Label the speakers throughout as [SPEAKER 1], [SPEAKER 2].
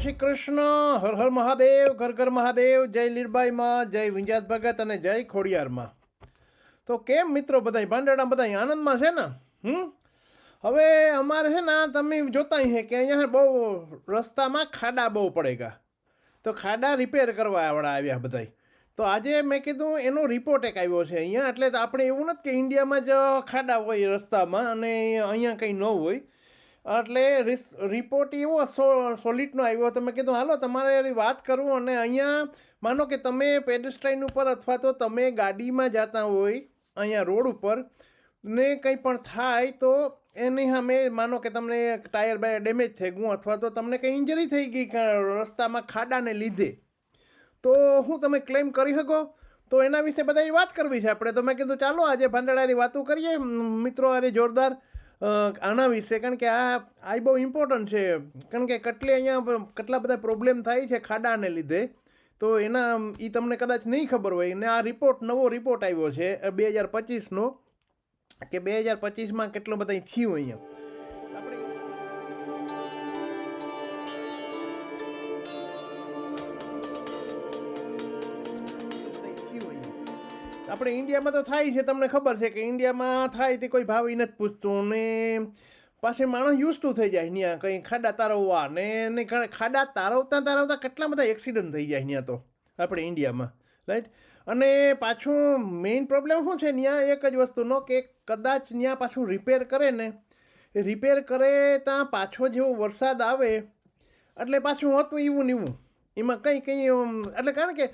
[SPEAKER 1] શ્રી કૃષ્ણ. હર હર મહાદેવ, ઘર ઘર મહાદેવ, જય લીરબાઈમાં જય વિંજાત ભગત અને જય ખોડિયારમાં તો કેમ મિત્રો બધાય ભાંડેડા બધા આનંદમાં છે ને? હમ? હવે અમારે છે ને તમે જોતા છે કે અહીંયા બહુ રસ્તામાં ખાડા બહુ પડેગા તો ખાડા રિપેર કરવા આવડા આવ્યા બધાય. તો આજે મેં કીધું એનો રિપોર્ટ એક આવ્યો છે અહીંયા, એટલે આપણે એવું નથી કે ઇન્ડિયામાં જ ખાડા હોય રસ્તામાં અને અહીંયા કંઈ ન હોય. એટલે રિપોર્ટ એવો સોલિડનો આવ્યો. તો મેં કીધું, હાલો, તમારે વાત કરું અને અહીંયા માનો કે તમે પેડેસ્ટ્રાઇન ઉપર અથવા તો તમે ગાડીમાં જતા હોય, અહીંયા રોડ ઉપર, ને કંઈ પણ થાય તો એની સામે માનો કે તમને ટાયર બાયર ડેમેજ થઈ ગયું અથવા તો તમને કંઈ ઇન્જરી થઈ ગઈ રસ્તામાં ખાડાને લીધે, તો હું તમે ક્લેમ કરી શકો. તો એના વિશે બધાની વાત કરવી છે. આપણે તો મેં કીધું, ચાલો, આજે ભાંડડાની વાતો કરીએ. મિત્રો અરે જોરદાર આના વિશે, કારણ કે આ આ બહુ ઇમ્પોર્ટન્ટ છે. કારણ કે કેટલી અહીંયા કેટલા બધા પ્રોબ્લેમ થાય છે ખાડાને લીધે. તો એના એ તમને કદાચ નહીં ખબર હોય. ને આ રિપોર્ટ નવો રિપોર્ટ આવ્યો છે બે હજાર પચીસનો, કે બે હજાર પચીસમાં કેટલો બધા થયું અહીંયા. આપણે ઇન્ડિયામાં તો થાય છે, તમને ખબર છે કે ઇન્ડિયામાં થાય તે કોઈ ભાવ નથી પૂછતું ને પાછી માણસ યુઝ ટુ થઈ જાય ત્યાં કંઈ ખાડા તારવવા ને ને ખાડા તારવતા તારવતા કેટલા બધા એક્સિડન્ટ થઈ જાય ત્યાં તો આપણે ઇન્ડિયામાં રાઈટ અને પાછું મેઇન પ્રોબ્લેમ શું છે ત્યાં એક જ વસ્તુનો કે કદાચ ત્યાં પાછું રિપેર કરે ને, એ રિપેર કરે ત્યાં પાછો જેવો વરસાદ આવે, એટલે પાછું હતું એવું ને એવું. એમાં કંઈ કંઈ એટલે કારણ કે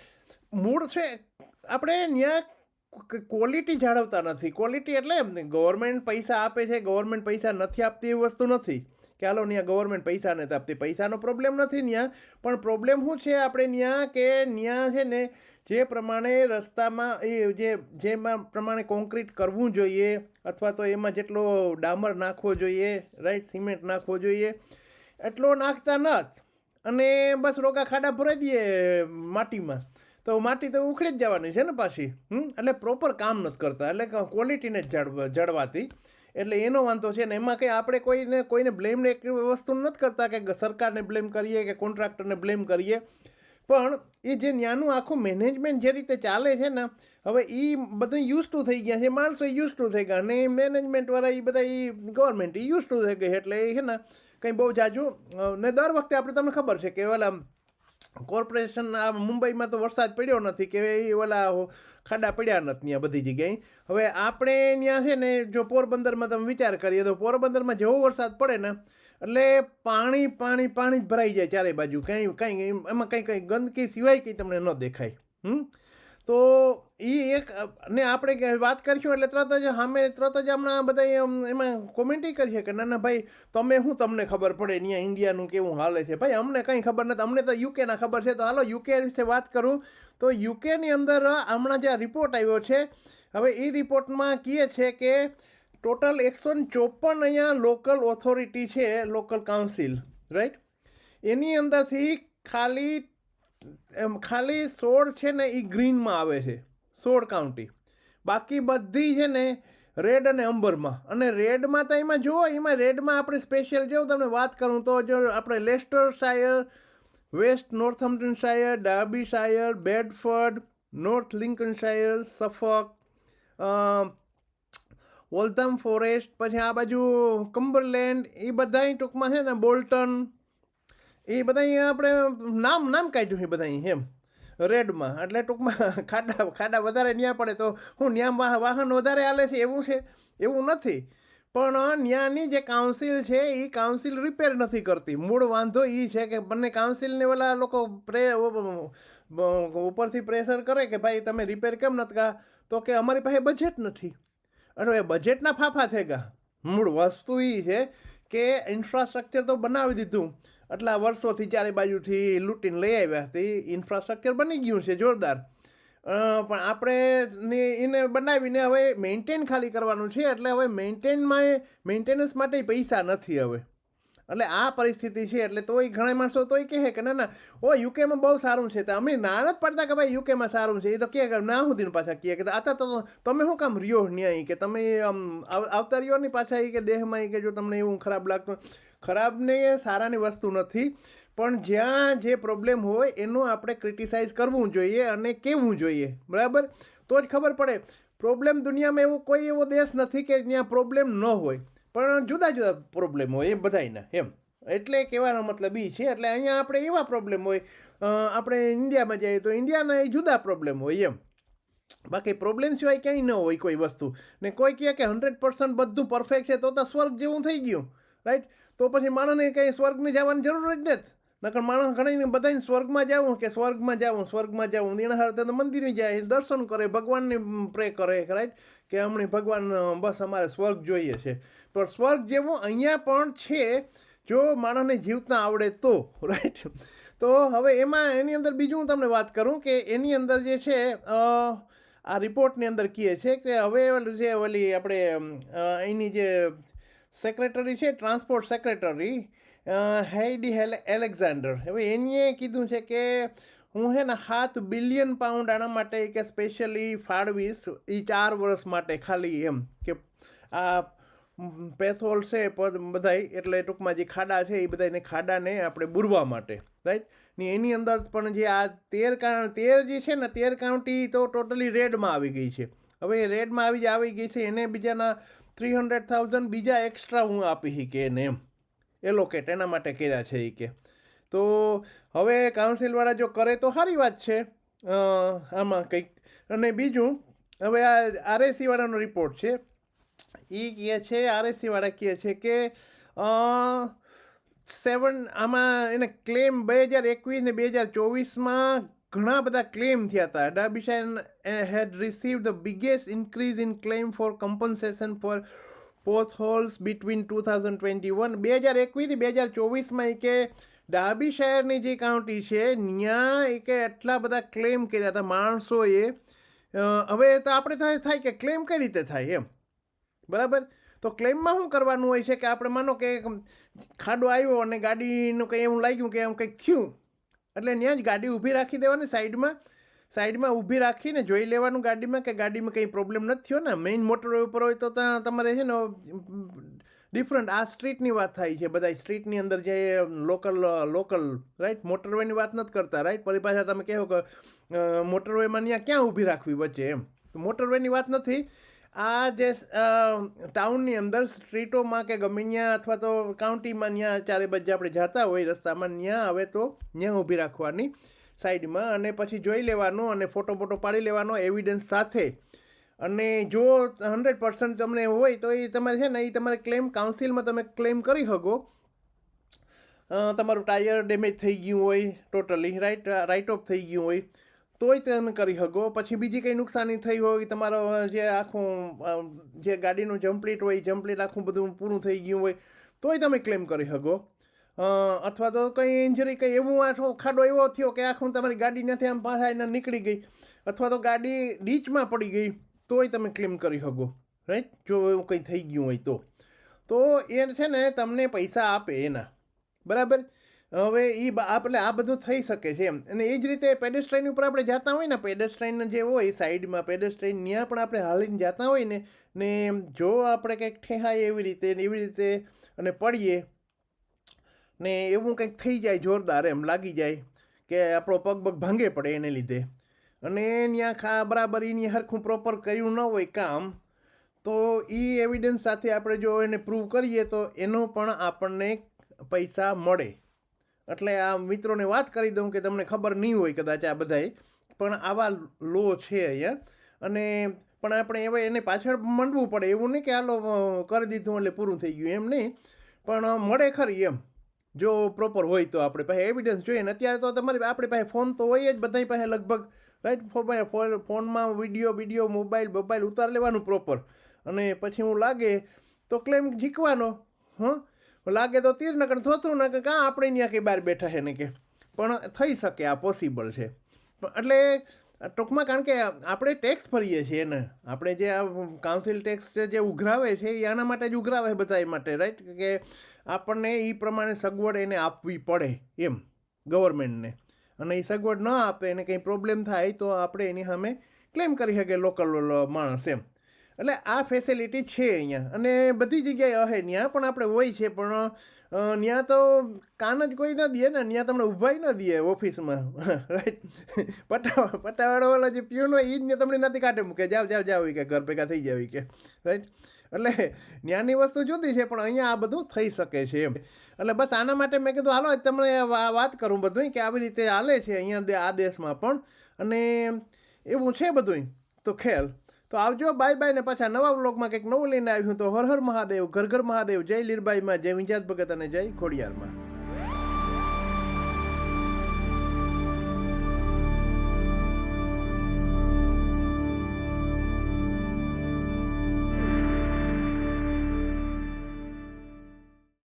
[SPEAKER 1] મૂળ છે, આપણે ત્યાં ક્વોલિટી જાળવતા નથી. ક્વોલિટી એટલે ગવર્મેન્ટ પૈસા આપે છે ગવર્મેન્ટ પૈસા નથી આપતી એવી વસ્તુ નથી. કે હાલો ત્યાં ગવર્મેન્ટ પૈસા નથી આપતી. પૈસાનો પ્રોબ્લેમ નથી ત્યાં પણ પ્રોબ્લેમ શું છે આપણે ત્યાં કે ત્યાં છે ને જે પ્રમાણે રસ્તામાં એ જે, જેમાં પ્રમાણે કોન્ક્રીટ કરવું જોઈએ અથવા તો એમાં જેટલો ડામર નાખવો જોઈએ રાઈટ સિમેન્ટ નાખવો જોઈએ, એટલો નાખતા નથી. અને બસ રોકા ખાડા ભરાઈ દઈએ માટીમાં. તો માટી તો ઉખડી જ જવાની છે ને પાછી, હમ? એટલે પ્રોપર કામ નથી કરતા, એટલે ક્વોલિટીને જ જળવાતી એટલે એનો વાંધો છે ને, એમાં કંઈ આપણે કોઈને કોઈને બ્લેમને એક વસ્તુ નથી કરતા કે સરકારને બ્લેમ કરીએ કે કોન્ટ્રાક્ટરને બ્લેમ કરીએ. પણ એ જે ન્યાનું આખું મેનેજમેન્ટ જે રીતે ચાલે છે ને, હવે એ બધું યુઝ ટુ થઈ ગયા છે માણસો યુઝ ટુ થઈ ગયા અને મેનેજમેન્ટવાળા એ બધા એ ગવર્મેન્ટ એ યુઝ ટુ થઈ ગઈ એટલે એ છે ને, કંઈ બહુ જાજુ ને દર વખતે આપણે, તમને ખબર છે કે ઓલા કોર્પોરેશન આ મુંબઈમાં તો વરસાદ પડ્યો નથી કે એ ઓલા ખાડા પડ્યા નથી ત્યાં બધી જગ્યાએ. હવે આપણે ત્યાં છે ને, જો પોરબંદરમાં તમે વિચાર કરીએ તો પોરબંદરમાં જેવો વરસાદ પડે ને, એટલે પાણી પાણી પાણી જ ભરાઈ જાય ચારે બાજુ. કંઈ કંઈ એમાં કંઈ કંઈ ગંદકી સિવાય કંઈ તમને ન દેખાય. હમ? તો એ એક, ને આપણે વાત કરીશું એટલે તરત જ સામે તરત જ હમણાં બધા એમાં કોમેન્ટી કરીએ કે ના ના ભાઈ, તમે શું તમને ખબર પડે ત્યાં ઇન્ડિયાનું કેવું હાલે છે? ભાઈ, અમને કંઈ ખબર નથી. અમને તો યુકેના ખબર છે. તો હાલો યુકે વિશે વાત કરું. તો યુકેની અંદર હમણાં જે આ રિપોર્ટ આવ્યો છે, હવે એ રિપોર્ટમાં કહે છે કે ટોટલ એકસો ચોપન અહીંયા લોકલ ઓથોરિટી છે લોકલ કાઉન્સિલ રાઈટ એની અંદરથી ખાલી એમ ખાલી સોળ છે ને એ ગ્રીનમાં આવે છે, સોળ કાઉન્ટી બાકી બધી છે ને રેડ અને અંબરમાં. અને રેડમાં તો એમાં જુઓ, એમાં રેડમાં આપણે સ્પેશિયલ જો તમને વાત કરું તો જો આપણે Leicestershire West Northamptonshire Derbyshire Bedford North Lincolnshire Suffolk Waltham Forest પછી આ બાજુ કમ્બરલેન્ડ એ બધાય ટૂંકમાં છે ને બોલ્ટન એ બધા આપણે નામ નામ કાઢ્યું છે બધા એમ. રેડમાં. એટલે ટૂંકમાં ખાડા ખાડા વધારે ન્યા પડે તો હું ન્યા વાહ- વાહન વધારે હાલે છે, એવું છે, એવું નથી. પણ ન્યાની જે કાઉન્સિલ છે એ કાઉન્સિલ રિપેર નથી કરતી. મૂળ વાંધો એ છે કે બંને કાઉન્સિલને ઓલા લોકો પ્રે ઉપરથી પ્રેશર કરે કે ભાઈ તમે રિપેર કેમ નથી કા? તો કે અમારી પાસે બજેટ નથી. અને એ બજેટના ફાફા થઈ ગયા. મૂળ વસ્તુ એ છે કે ઇન્ફ્રાસ્ટ્રક્ચર તો બનાવી દીધું. આટલા વર્ષોથી ચારે બાજુથી લૂંટીને લઈ આવ્યા તે ઇન્ફ્રાસ્ટ્રક્ચર બની ગયું છે, જોરદાર. પણ આપણે ને એને બનાવીને હવે મેન્ટેન ખાલી કરવાનું છે, એટલે હવે મેન્ટેનમાં મેન્ટેનન્સ માટે પૈસા નથી હવે. એટલે આ પરિસ્થિતિ છે, એટલે તોય ઘણા માણસો તોય કહે કે ના ના ઓ યુકેમાં બહુ સારું છે. તો અમે ના જ પડતા કે ભાઈ યુકેમાં સારું છે એ તો કહે કે ના સુધી પાછા કહે કે આતા તો તમે શું કામ રહ્યો ન્યાય? કે તમે આમ આવ- આવતા રહ્યો ને પાછા એ કે દેહમાં કે જો તમને એવું ખરાબ લાગતું, ખરાબ ને એ સારાની વસ્તુ નથી. પણ જ્યાં જે પ્રોબ્લેમ હોય, એનું આપણે ક્રિટિસાઇઝ કરવું જોઈએ અને કહેવું જોઈએ. બરાબર? તો જ ખબર પડે. પ્રોબ્લેમ દુનિયામાં એવો કોઈ એવો દેશ નથી કે જ્યાં પ્રોબ્લેમ ન હોય. પણ જુદા જુદા પ્રોબ્લેમ હોય એ બધાયના, એમ. એટલે કહેવાનો મતલબ એ છે, એટલે અહીંયા આપણે એવા પ્રોબ્લેમ હોય આપણે ઇન્ડિયામાં જઈએ તો ઇન્ડિયાના એ જુદા પ્રોબ્લેમ હોય એમ. બાકી પ્રોબ્લેમ સિવાય ક્યાંય ન હોય કોઈ વસ્તુ. ને કોઈ કહે કે હંડ્રેડ પર્સન્ટ બધું પરફેક્ટ છે, તો તો સ્વર્ગ જેવું થઈ ગયું રાઈટ તો પછી માણસને કંઈ સ્વર્ગને જવાની જરૂર જ નથી. નકર માણસ ઘણા બધાને સ્વર્ગમાં જવું કે સ્વર્ગમાં જવું સ્વર્ગમાં જવું. નિર્ણય તો મંદિરે જાય, દર્શન કરે, ભગવાનને પ્રે કરે રાઈટ કે હમણાં ભગવાન, બસ અમારે સ્વર્ગ જોઈએ છે. પણ સ્વર્ગ જેવું અહીંયા પણ છે, જો માણસને જીવતા આવડે તો રાઈટ તો હવે એમાં, એની અંદર બીજું હું તમને વાત કરું કે એની અંદર જે છે આ રિપોર્ટની અંદર કહે છે કે હવે જે ઓલી આપણે એની જે સેક્રેટરી છે transport secretary Heidi Hale Alexander. હવે એનીએ કીધું છે કે હું હે ને સાત બિલિયન પાઉન્ડ આના માટે કે સ્પેશિયલી ફાળવીશ એ ચાર વર્ષ માટે ખાલી એમ કે આ પેથોલ છે પદ બધાય એટલે ટૂંકમાં જે ખાડા છે એ બધાને ખાડાને આપણે બુરવા માટે રાઈટ ને એની અંદર પણ જે આ તેર તેર જે છે ને તેર કાઉન્ટી તો ટોટલી રેડમાં આવી ગઈ છે. હવે રેડમાં આવી જ, આવી ગઈ છે, એને બીજાના થ્રી હંડ્રેડ થાઉઝન્ડ બીજા એક્સ્ટ્રા હું આપી શકે એને એમ. એલોકેટ એના માટે કર્યા છે એ કે. તો હવે કાઉન્સિલવાળા જો કરે તો સારી વાત છે. આમાં કંઈક. અને બીજું, હવે આ આરએસીવાળાનો રિપોર્ટ છે. એ કહે છે, આરએસીવાળા કહે છે કે સેવન, આમાં એને ક્લેમ બે હજાર એકવીસ ને બે હજાર ચોવીસમાં ઘણા બધા ક્લેમ થયા હતા. Derbyshire had receive the biggest increase in claim for compensation for potholes between two thousand twenty one બે હજાર એકવીસથી બે હજાર ચોવીસમાં કે ડાબી શહેરની જે કાઉન્ટી છે ત્યાં કે એટલા બધા ક્લેમ કર્યા હતા માણસોએ. હવે તો આપણે થાય કે ક્લેમ કઈ રીતે થાય એમ? બરાબર? તો ક્લેમમાં શું કરવાનું હોય છે કે આપણે માનો કે ખાડો આવ્યો અને ગાડીનું કંઈ એવું લાગ્યું કે એમ કંઈક થયું, એટલે ત્યાં જ ગાડી ઊભી રાખી દેવાની સાઈડમાં સાઈડમાં ઊભી રાખીને જોઈ લેવાનું ગાડીમાં કે ગાડીમાં કંઈ પ્રોબ્લેમ નથી થયો ને? મેઇન મોટરવે ઉપર હોય તો ત્યાં તમારે છે ને ડિફરન્ટ આ સ્ટ્રીટની વાત થાય છે. બધા સ્ટ્રીટની અંદર જે લોકલ લોકલ રાઈટ મોટરવેની વાત નથી કરતા રાઈટ પછી પાછા તમે કહો કે મોટરવેમાં ત્યાં ક્યાં ઊભી રાખવી વચ્ચે એમ? મોટરવેની વાત નથી. આ જે ટાઉનની અંદર સ્ટ્રીટોમાં કે ગમે ત્યાં અથવા તો કાઉન્ટીમાં ત્યાં ચારે બજે આપણે જતા હોય, રસ્તામાં ત્યાં હવે તો ત્યાં ઊભી રાખવાની. સાઈડમાં અને પછી જોઈ લેવાનું અને ફોટો ફોટો પાડી લેવાનો એવિડન્સ સાથે. અને જો હંડ્રેડ પર્સન્ટ તમને હોય તો એ તમારે છે ને, એ તમારે ક્લેમ કાઉન્સિલમાં તમે ક્લેમ કરી શકો. તમારું ટાયર ડેમેજ થઈ ગયું હોય ટોટલી રાઈટ રાઇટ ઓફ થઈ ગયું હોય, તોય તમે કરી શકો. પછી બીજી કંઈ નુકસાની થઈ હોય, તમારો જે આખું જે ગાડીનું જમ્પલેટ હોય જમ્પલેટ આખું બધું પૂરું થઈ ગયું હોય, તોય તમે ક્લેમ કરી શકો. અથવા તો કંઈ ઇન્જરી કંઈ એવું આખો ખાડો એવો થયો કે આખું તમારી ગાડી નથી, આમ પાછા એને નીકળી ગઈ. અથવા તો ગાડી ડીચમાં પડી ગઈ, તોય તમે ક્લેમ કરી શકો. રાઈટ જો એવું કંઈ થઈ ગયું હોય તો. તો એ છે ને, તમને પૈસા આપે એના. બરાબર? હવે એ આપણે આ બધું થઈ શકે છે એમ. અને એ જ રીતે પેડેસ્ટ્રાઇન ઉપર આપણે જતા હોય ને પેડેસ્ટ્રાઇન જે હોય સાઈડમાં પેડેસ્ટ્રાઇન ત્યાં પણ આપણે હાલીને જતા હોય ને ને જો આપણે કંઈક ઠેહાય એવી રીતે ને એવી રીતે અને પડીએ ને એવું કંઈક થઈ જાય જોરદાર એમ લાગી જાય કે આપણો પગ પગ ભાંગે પડે એને લીધે. અને ત્યાં ખા બરાબર એની હરખું પ્રોપર કર્યું ન હોય કામ, તો એ એવિડન્સ સાથે આપણે જો એને પ્રૂવ કરીએ તો એનો પણ આપણને પૈસા મળે. એટલે આ મિત્રોને વાત કરી દઉં કે તમને ખબર નહીં હોય કદાચ આ બધાય, પણ આવા લો છે અહીંયા. અને પણ આપણે એવા એને પાછળ મંડવું પડે. એવું નહીં કે આ લો કરી દીધું એટલે પૂરું થઈ ગયું એમ નહીં. પણ મળે ખરી એમ. જો પ્રોપર હોય તો આપણે પાસે એવિડન્સ જોઈએ ને અત્યારે તો તમારી આપણી પાસે ફોન તો હોય જ બધાની પાસે લગભગ રાઈટ ફોનમાં વીડિયો વીડિયો મોબાઈલ મોબાઈલ ઉતાર લેવાનું પ્રોપર અને પછી હું લાગે તો ક્લેમ જીકવાનો, હં? લાગે તો તીર નકર થતું ન કે કાં આપણે ત્યાં કંઈ બહાર બેઠા છે ને કે? પણ થઈ શકે, આ પોસિબલ છે. એટલે ટૂંકમાં કારણ કે આપણે ટેક્સ ભરીએ છીએ ને આપણે જે આ કાઉન્સિલ ટેક્સ જે ઉઘરાવે છે, એ આના માટે જ ઉઘરાવે બધા એ માટે રાઈટ કે આપણને એ પ્રમાણે સગવડ એને આપવી પડે એમ ગવર્મેન્ટને અને એ સગવડ ન આપે, એને કંઈ પ્રોબ્લેમ થાય, તો આપણે એની સામે ક્લેમ કરી શકીએ લોકલ માણસ એમ. એટલે આ ફેસિલિટી છે અહીંયા. અને બધી જગ્યાએ હે ત્યાં પણ આપણે હોય છે, પણ ત્યાં તો કાન જ કોઈ ના દે ને ત્યાં તમને ઊભાઈ ન દે ઓફિસમાં. રાઈટ પટ્ટા પટ્ટાવાળો જે પ્યુન હોય એ જ ને તમને નથી કાઢે મૂકે. જાવ જાવ જાવ કે ઘર ભેગા થઈ જાવ કે. રાઈટ એટલે ત્યાંની વસ્તુ જુદી છે, પણ અહીંયા આ બધું થઈ શકે છે એમ. એટલે બસ આના માટે મેં કીધું, હાલો તમને વાત કરું બધું કે આવી રીતે હાલે છે અહીંયા આ દેશમાં પણ. અને એવું છે બધું તો ખેલ. તો આવજો, બાય બાય ને પાછા નવા બ્લોગમાં કંઈક નવું લઈને આવ્યું તો હર હર મહાદેવ, ઘર ઘર મહાદેવ, જય લીરબાઈમાં, જય વિંજાત ભગત અને જય ખોડિયારમાં.